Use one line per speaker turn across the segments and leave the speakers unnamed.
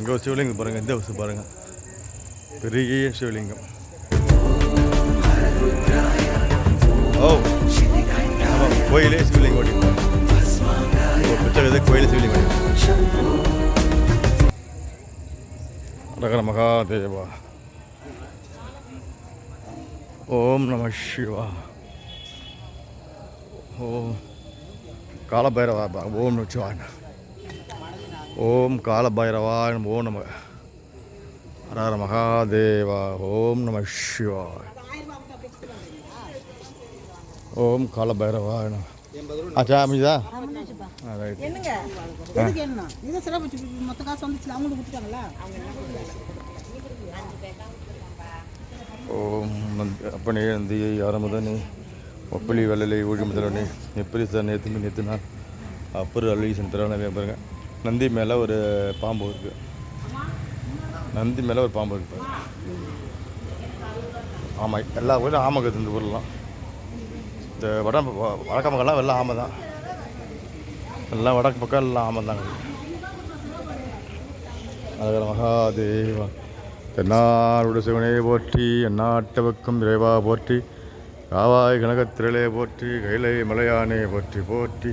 இங்கே ஒரு சிவலிங்கம் பாருங்கள் இந்த வசதி பாருங்கள் பெரிய சிவலிங்கம். ஓ ஆமாம் கோயிலே சிவலிங்கம் ஓடி. பிச்சை கோயிலே சிவலிங்கம் ஓடி. ரகர மகாதேவா. ஓம் நம சிவா. ஓம். காலபைரவா பா- ஓம் நம சிவாய ஓம் காலபைரவாய நம ஓம் நம ஹரஹர மகாதேவா ஓம் நம சிவாய. ஓம் காலபைரவாய நம. ஆச்சா ரைட்
என்னங்க? எதுக்கு என்ன? இது சிறப்பு மொத்த காசு வந்துச்சு அவங்களுக்கு கொடுத்துட்டாங்களா?
ஓம் அப்பனே நந்தியை ஆரம்பதனே ஒப்பலி வெள்ளலை ஊழி முதலனே எப்படி சார் நேற்று நேற்று நாள் அப்புறம் அள்ளி சென்றான பாருங்க. நந்தி மேலே ஒரு பாம்பு இருக்குது நந்தி மேலே ஒரு பாம்பு இருக்குது ஆமாம் எல்லா ஊரிலும் ஆமை இருக்குது இந்த ஊர்லாம் இந்த வட வடக்க வடக்கு பக்கம்லாம் எல்லாம் ஆமை தான். எல்லாம் வடக்கு பக்கம் எல்லாம் ஆமை தாங்க. அழகர் மகாதேவா தென்னாருடைய சிவனே போற்றி எந்நாட்டவக்கும் இறைவா போற்றி காவாய் கனகத்திரளே போற்றி கைலை மலையானே போற்றி போற்றி.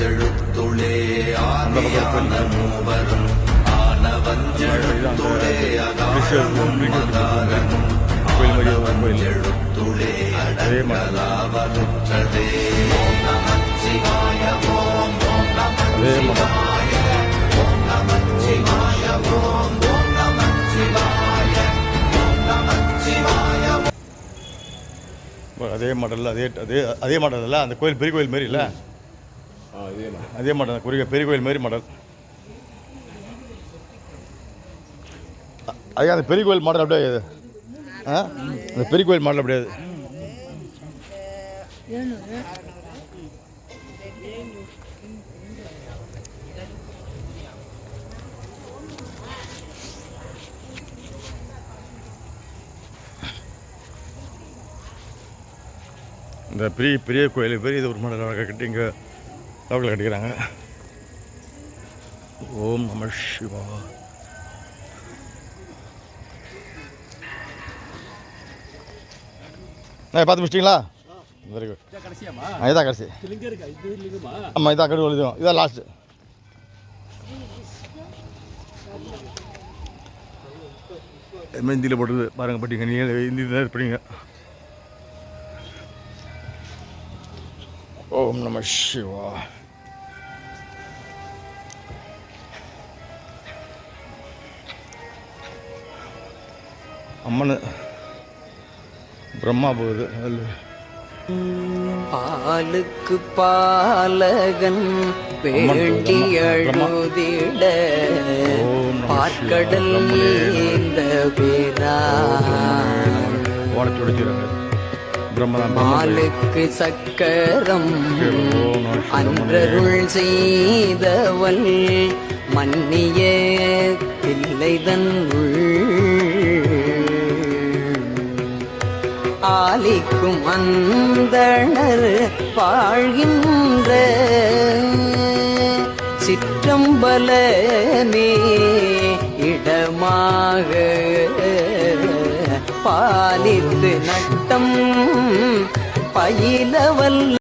ஆனவஞ்செழுத்துளே ஆதியான மூவரும் ஆனவஞ்செழுத்துளே அகாரமும் மகாரமும் எழுத்துளே அடங்கலாவதுற்றதே. ஓம் நமச்சிவாய ஓம் ஓம்
அதே மதம்
நமச்சிவாய ஓம் ஓம் நமச்சிவாய ஓம்
அதே மாடலில் அதே அதே அதே மாடல் அந்த கோயில் பெரிய கோயில் மாரி இல்லை அதே மாடல் அந்த குறுகிய பெரிய கோயில் மாரி மாடல். ஐயா அந்த பெரிய கோயில் மாடல் அப்படியே இது. ஆ? அந்த பெரிய கோயில் மாடல் அப்படியே இது. இந்த பெரிய பெரிய கோயில் பெரிய இது ஒரு மாடல். அழகாக கட்டி இங்கே லோக்கலில் கட்டிக்கிறாங்க. ஓம் நம சிவா. பார்த்து முடிச்சிட்டிங்களா? வெரி குட் இதான் கடைசி. ஆமாம் இதான் கடுவு இதுவும் இதான் லாஸ்ட்டு இதுமாதிரி ஹிந்தியில் போட்டுருது பாருங்கள் படிங்க நீங்கள் ஹிந்தியில் தான் படிங்க ஓம் நம சிவா. அம்மன். பிரம்மா போகுது.
பாலுக்கு பாலகன் வேண்டி அழுதிட. பார்க்கடல் இந்த பாலுக்கு சக்கரம் அன்றருள் செய்தவள். மன்னிய தில்லைதன் ஆலிக்கும் அந்தணர் வாழ்கின்ற சிற்றம்பலமே இடமாக பாலித்து நட்டம் பயிலவல்ல